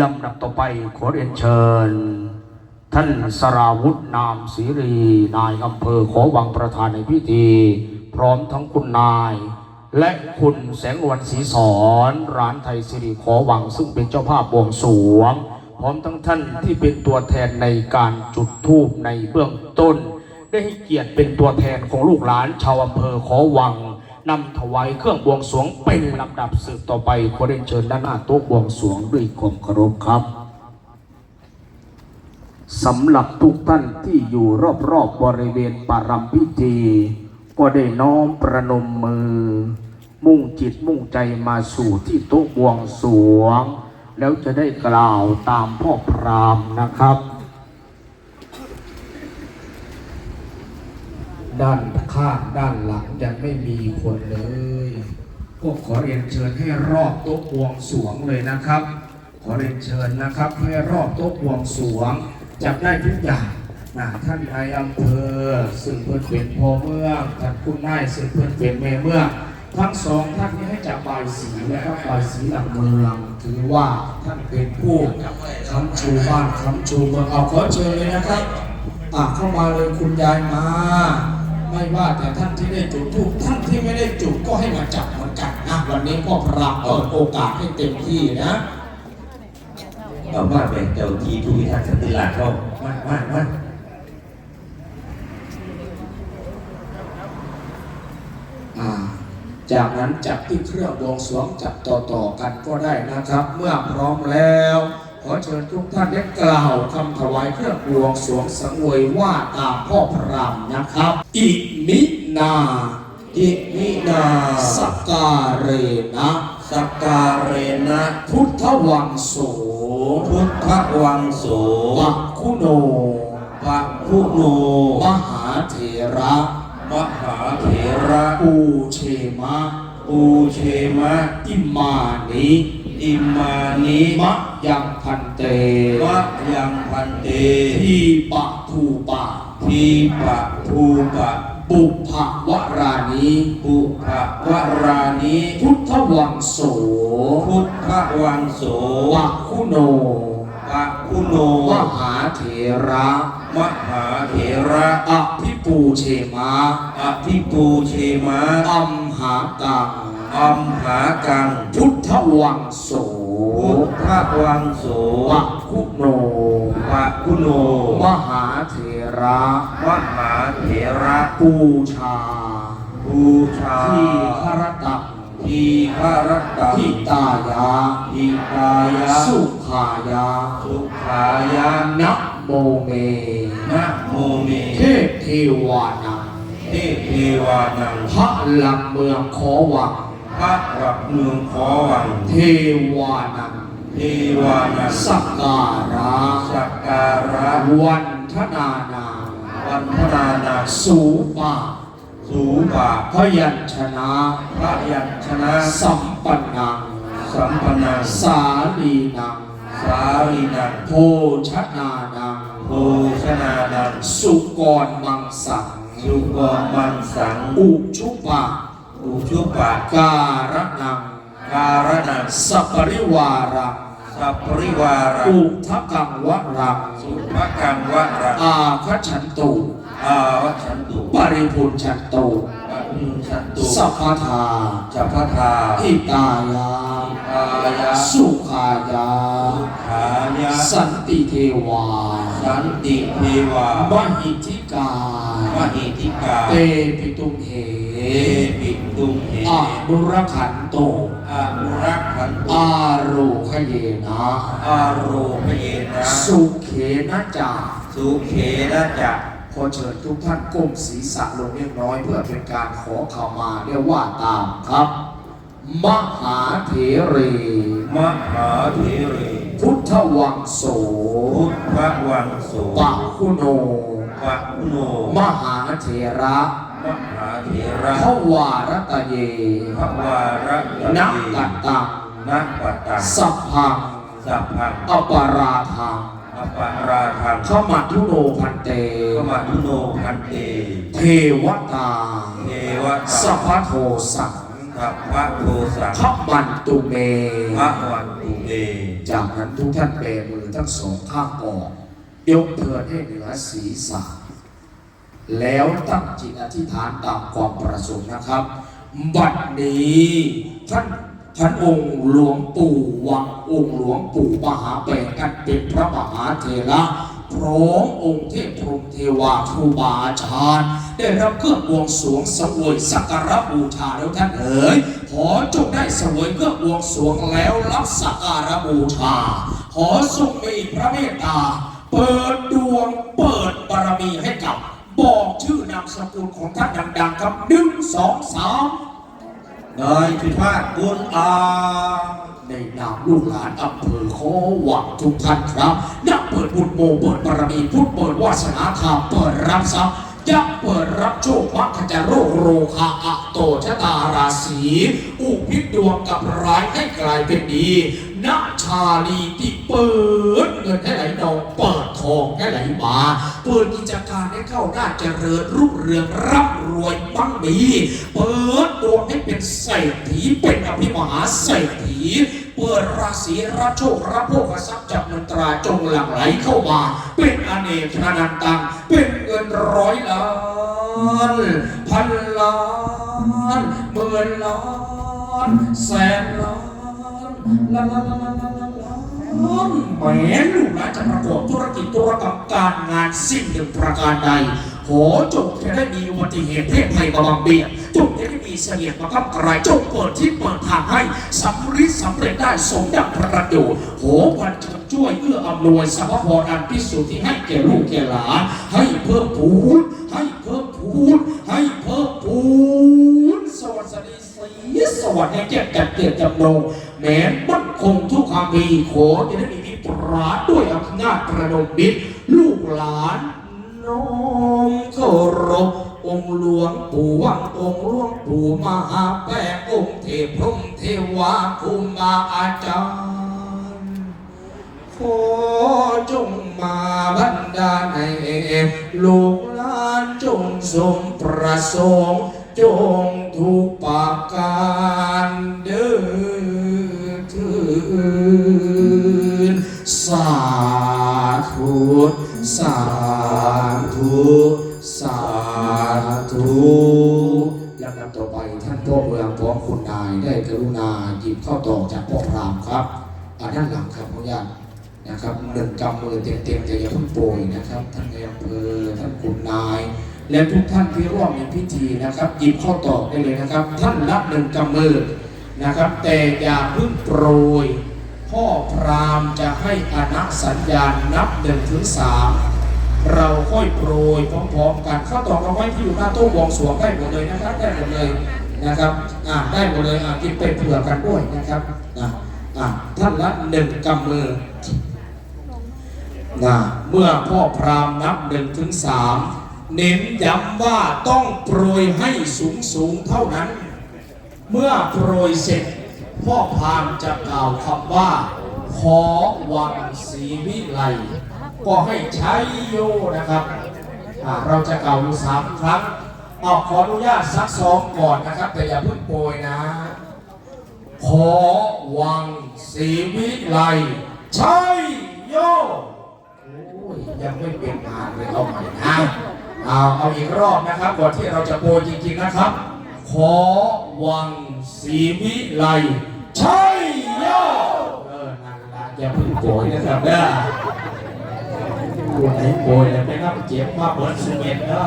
ลำดับต่อไปขอเรียนเชิญ ท่านสราวุธนามศรีรีนายอำเภอขอวังประธานในพิธี พร้อมทั้งคุณนาย และคุณแสงวันศรีสอนร้านไทยสิริขอวังซึ่งเป็นเจ้าภาพบวงสรวง พร้อมทั้งท่านที่เป็นตัวแทนในการจุดธูปในเบื้องต้น ได้ให้เกียรติเป็นตัวแทนของลูกหลานชาวอำเภอขอวัง นำถวายเครื่องบวงสรวงเป็นลำดับสืบต่อไปขอเรียนเชิญด้านหน้าโต๊ะบวงสรวงด้วยความเคารพครับสำหรับทุกท่านที่อยู่รอบๆบริเวณปารำพิธี ก็ได้น้อมประนมมือ มุ่งจิตมุ่งใจมาสู่ที่โต๊ะบวงสรวง แล้วจะได้กล่าวตามพ่อพรามนะครับ ด้านข้างด้านหลังยังไม่มีคนเลยก็ขอเรียนเชิญให้รอบโต๊ะบวงสวงเลยนะครับ ขอเรียนเชิญนะครับให้รอบโต๊ะบวงสวง จับได้ทุกอย่างนะท่านนายอำเภอซึ่งเพื่อนเป็นพ่อเมืองท่านคุณนายซึ่งเพื่อนเป็นแม่เมืองทั้งสองท่านนี้ให้จับบายสีนะครับบายสีหลักเมืองถือว่าท่านเป็นผู้คำชูบ้านคำชูเมืองเอาขอเชิญเลยนะครับอะเข้ามาเลยคุณยายมา ไม่ว่าแต่ท่านที่ได้จุดทูปท่านที่ไม่ได้จุดก็ให้มาจับเหมือนกันนะวันนี้ก็พระเปิดโอกาสให้เต็มที่นะเอาว่าเป็นเจ้าที่ผู้พิทักษ์สันติราษฎร์เขามามามาอ่าจากนั้นจับที่เครื่องบวงสรวงจับต่อๆกันก็ได้นะครับ เมื่อพร้อมแล้ว ขอเชิญทุกท่านได้กล่าวคำถวายเครื่องบวงสรวงสังเวยว่าตามพ่อพรามนะครับ อิมินาจิมินาสกการเรนะสกการเรนะพุทธวังโสพุทธวังโสวักคุโนพระพุโนมหาเถระมหาเถระปูเชมะปูเชมะอิมานิ อิมานิมะยังพันเตมะยังพันเตทีปะทูปะทีปะภูปะบุพวรานิปุภวรานิพุทธวังโสพุทธวังโสวักคุโนพระพุโนมหาเถระมหาเถระอภิปูเชมะอภิปูเชมะอัมหากัง อัมหากังพุทธวังโสพุทธวังโสวักคุโนพระพุโน มหาเถระมหาเถระปูชาบูชาที่คารตังทีฆรตาทิตายาทิตายะสุขายา สุขายะนะโมเมนะโมเม เทพเทวานังเทพเทวานังพระลังเมืองขอวัง พระวักเมืองขอวังเทวานังเทวานังสักการะสักการะวันทนานาวันพนานาสูปาสูบาพยัญชนะพระยัญชนะสัมปันนังสัมปนังสาลีนังสาลีนังโภชนานังโภชนานังสุกรมังสังสุกรมังสังอุชุปะ อุชุปะการนังการนังสัปริวารังสัพปริวารังอุทกังวรังสุภกังวรังอาคฉันตุอาวัชันตุปริพุนชันตุปะพินชันตุสัพพทาจัพพทาอิตายาอายะสุขายาขายะสันติเทวา สันติเทวามหิทิกามหิติกา เตปิตุมเหเอ ปิตุมเหอานุรขันโตอานุรักขันตุอาโรคเยนะอาโรพเยนะสุเขนะจาสุเขนะจักขอเชิญทุกท่านก้มศีรษะลงเล็กน้อยเพื่อเป็นการขอเข้ามาเรียกว่าตามครับ มหาเถเร มหาเถเรพุทธวังโสพุทธวังโสปะคุโนปะคุโน มหาเถระ มหาเถระทวารตะเยพระวาระนักกัตตังนักปัตตังสัพพังสัพพังอปาราทังอปาราทังขมัทุโนพันเตขมาทุโนพันเต เทวตาเทวตาสัพพโทสังสัพพะโทสังขมันตุเมพระวันตุเตจากนั้นทุกท่านเบมือทั้งสองข้างออกยกเทินให้เหนือศีรษะ แล้วตั้งจิตอธิษฐานตามความประสงค์นะครับ บัดนี้ท่านท่านองค์หลวงปู่วังองค์หลวงปู่มหาแปลกันเป็นพระมหาเถระพร้อมองค์เทพพรหมเทวาครูบาอาจารย์ได้รับเครื่องบวงสวงสวยสักการะบูชาแล้วท่านเอ๋ยขอจงได้สวยเครื่องบวงสวงแล้วรับสักการะบูชา ขอทรงมีพระเมตตา เปิดดวงเปิดบารมีให้กับ บอกชื่อนามสกุลของท่านดังๆครับหนึ่งสองสามนายพิพาทบุญอาในนามลูกหลานอำเภอขอหวังทุกท่านครับนักเปิดบุญโมเปิดบารมีพุทธเปิดวาสนาธรรมเปิดรับทรัพย์ยักเปิดรับโชคมักจะโรคโรคาอะโตชะตาราศีอุพิษดวงกับร้ายให้กลายเป็นดีนักชาลีที่เปิดเงินให้ไหลนองเปิด ทองให้ไหลมาเปิดกิจการให้เข้าหน้าเจริญรุ่งเรืองร่ำรวยมั่งมีเปิดดวงให้เป็นเศรษฐีเป็นอภิมหาเศรษฐีเปิดราศีรับโชครับโภคทรัพย์จากมนตราจงหลั่งไหลเข้ามา เป็นอเนกนานันตัง เป็นเงินร้อยล้านพันล้านหมื่นล้านแสนล้านล้านล้านล้าน แหมลูกหลานจะประกอบธุรกิจธุรกรรมการงานสิ่งหนึ่งประการใดขอจงจะได้มีอุบัติเหตุเพศภัยมาบังเบียดจงจะได้มีเสนียดมากับกลายจงเปิดที่เปิดทางให้สำเร็จสำเร็จได้สมดังประโยชน์โหพันจะช่วยเอื้ออำนวยสรรพพรอันพิสุทธิ์ที่ให้แก่ลูกแก่หลานให้เพิ่มพูนให้เพิ่มพูนให้เพิ่มพูนสวัสดีสีสวัสดีแก่จัดเกียรติจำนงแม่ ความมีขอจะได้มีมิตรปราดด้วยอำนาจประดมมิตรลูกหลานน้อมเคารพองค์หลวงปู่วังองค์หลวงปู่มหาแปะองค์เทพพรหมเทวาครูบาอาจารย์ขอจงมาบันดาลให้ลูกหลานจงสมประสงค์จงทุกปากการเดินาธุสาธุลำดับต่อไปท่านพ่อเมืองพร้อมคุณนายได้กรุณาหยิบข้าวตอกจากพ่อพรามครับอาด้านหลังครับขออญาตนะครับหนึ่งกำมือเต็มๆแต่อย่าเพิ่งโปรยนะครับ ท่านในอำเภอท่านขุนนาย และทุกท่านที่ร่วมในพิธีนะครับหยิบข้าวตอกได้เลยนะครับ ท่านรับหนึ่งกำมือนะครับ แต่อย่าเพิ่งโปรยพ่อพราหมณ์จะให้อนัสัญญาณนับหนึ่งถึงสาม เราค่อยโปรยพร้อมๆกันข้าวตอกเราไว้ที่อยู่หน้าตู้บวงสวงได้หมดเลยนะครับได้หมดเลยนะครับอ่าได้หมดเลยอ่ากินไปเผื่อกันด้วยนะครับอ่าอะท่านละหนึ่งกำมือนะเมื่อพ่อพรามนับหนึ่งถึงสามเน้นย้ำว่าต้องโปรยให้สูงสูงๆเท่านั้น เมื่อโปรยเสร็จ พ่อพรามจะกล่าวคำว่า ขอวังศรีวิไล ก็ให้ใช้โยนะครับเราจะกล่าวอยู่สามครั้งเอาขออนุญาตซักซ้อมก่อนนะครับ แต่อย่าเพิ่งโปรยนะ ขอวังศรีวิไลใช่โยโอ้ยยังไม่เป็นงานเลยเอาใหม่นะเอาเอาอีกรอบนะครับก่อนที่เราจะโปรยจริงๆนะครับ ขอวังศรีวิไลใช่โยเออนั่นละอย่าเพิ่งโปรยนะครับเด้อ ตัวไหนโปรยแล้วไม่รับเจ็บมาเปิดสุเมนเด้อ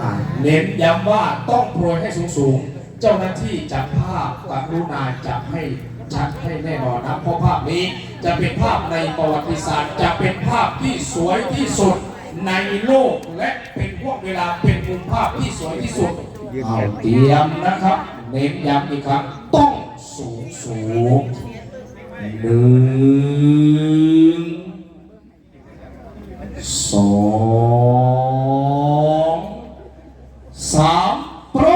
อ่าเน้นย้ำว่าต้องโปรยให้สูงๆ เจ้าหน้าที่จัดภาพกรุณาจับให้ชัดให้แน่นอนนะเพราะภาพนี้จะเป็นภาพในประวัติศาสตร์ จะเป็นภาพที่สวยที่สุดในโลกและเป็นพวกเวลาเป็นมุมภาพที่สวยที่สุดเอาเตรียมนะครับ เน้นย้ำอีกครั้งต้องสูงสูงหนึ่ง สองสามโปร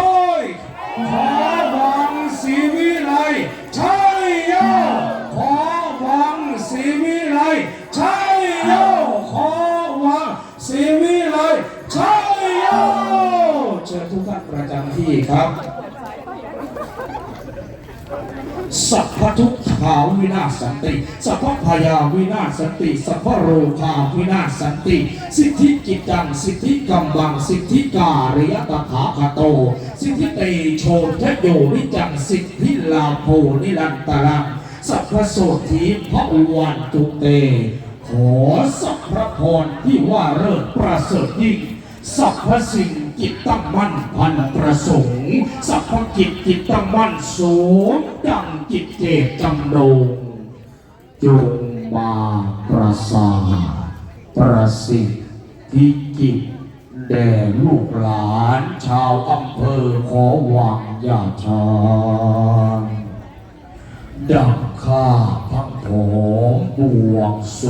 ยขอวังศรีวิไลใช่โยขอวังศรีวิไลใช่โยขอวังศรีวิไลใช่โยเชิญทุกท่านประจำที่ครับสัพพทุก ขาขาวินาศสันติสัพพพยาวินาศสันติสัพพโรคาวินาศสันติ สิทธิกิจจังสิทธิกัมบังสิทธิการิยตถาคโต สิทธิเตโชทะโยวิจังสิทธิลาโภนิรันตรังสัพพโสธีพระวันตุเต ขอสัพพระพรที่ว่าเลิศประเสริฐยิ่งสัพพสิ่ง จิตตั้งมั่นพันประสงค์สัพพกิจจิตตั้งมั่นสูงดังจิตเจตจำลงจงมาประสาประสิทธิกิจแด่ลูกหลานชาวอำเภอขอวังยาชาดังข้าพังผมบวงส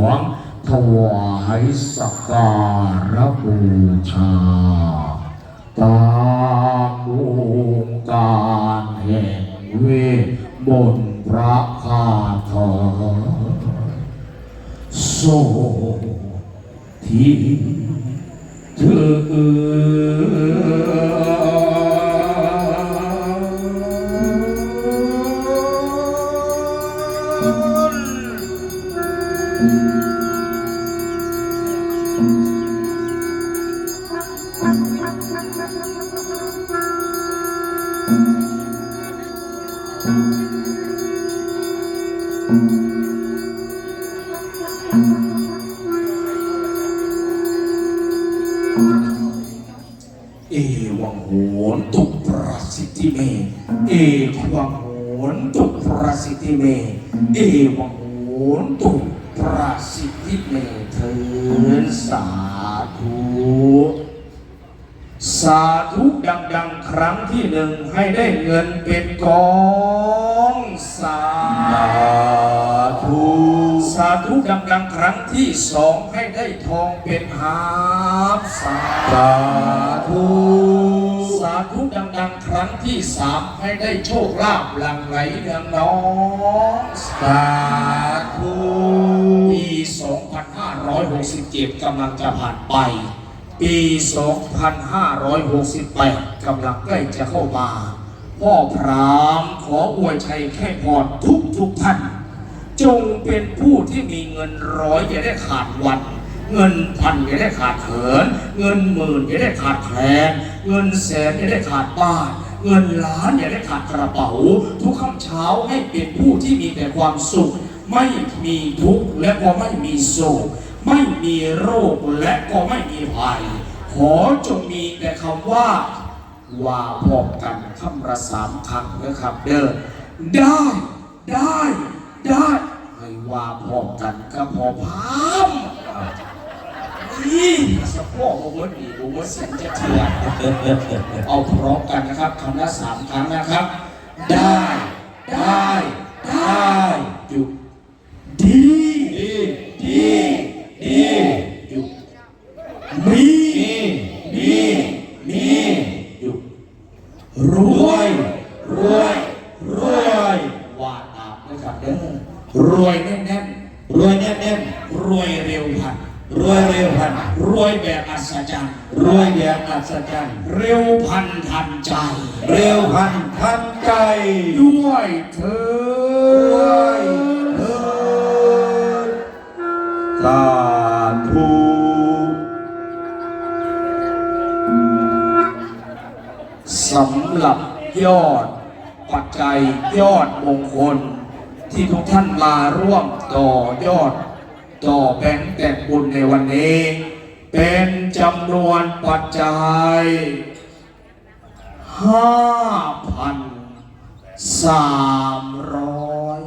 วง ถวายสักการะบูชาตามวงการแห่งเวทมนต์พระคาถาโซที่เธอ เอวังโหนตุประสิทธิเม เอวังโหนตุประสิทธิเม เอวังโหนตุประสิทธิเมเถินสาธุ สาธุดัง ๆ ครั้งที่หนึ่งให้ได้เงินเป็นกองสา ธุสาธุดังๆครั้งที่สองให้ได้ทองเป็นหาบสาธุสาธุดังๆครั้งที่สามให้ได้โชคลาภหลั่งไหลเนืองน้องสาธุปี2567กำลังจะผ่านไป ปี 2568กำลังใกล้จะเข้ามา พ่อพรามขออวยชัยแค่พรทุกทุกท่าน จงเป็นผู้ที่มีเงินร้อยอย่าได้ขาดวัน เงินพันอย่าได้ขาดเขิน เงินหมื่นอย่าได้ขาดแคลนเงินแสนอย่าได้ขาดบ้านเงินล้านอย่าได้ขาดกระเป๋า ทุกค่ำเช้าให้เป็นผู้ที่มีแต่ความสุข ไม่มีทุกข์และก็ไม่มีโศก ไม่มีโรคและก็ไม่มีภัย ขอจงมีแต่คำว่า ว่าพร้อมกันคำละสามคำนะครับ เด้อได้ได้ได้ให้ว่าพร้อมกันก็พอพามนี่สะโพกโอ้โหดีโอ้โหเสียงจะเถื่อนเอาพร้อมกันนะครับคำละสามครั้งนะครับ ได้ได้ได้หยุดดีดีดีหยุดมีมีหยุด รวยรวยรวยว่าตามนะครับเด้อรวยแน่นๆรวยแน่นๆรวยเร็วพันรวยเร็วพันรวยแบบอัศจรรย์รวยแบบอั ศจรรย์เร็วพันทันใจ เร็วพันทันใจ ด้วยเธอด้วยเถิดสาธุสำหรับยอด ปัจจัยยอดมงคล ที่ทุกท่านมาร่วมต่อยอด ต่อแบงค์แต่งบุญในวันนี้ เป็นจำนวนปัจจัยห้าพันสามร้อย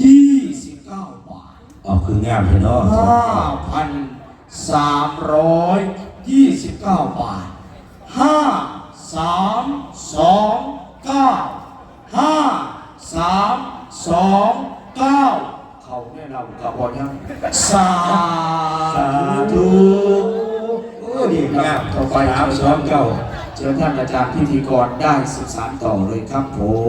ยี่สิบเก้าบาทเอาคืองามเถอะเนาะห้าพันสามร้อยยี่สิบเก้าบาทห้าสามสองเก้าห้าสามสองเก้า เขาเนี่ยเรากระบอกยังสาสาธุโอ้ดีงามต่อไปสามสองเก้าเชิญท่านอาจารย์พิธีกรได้ศึกษาต่อเลยครับผม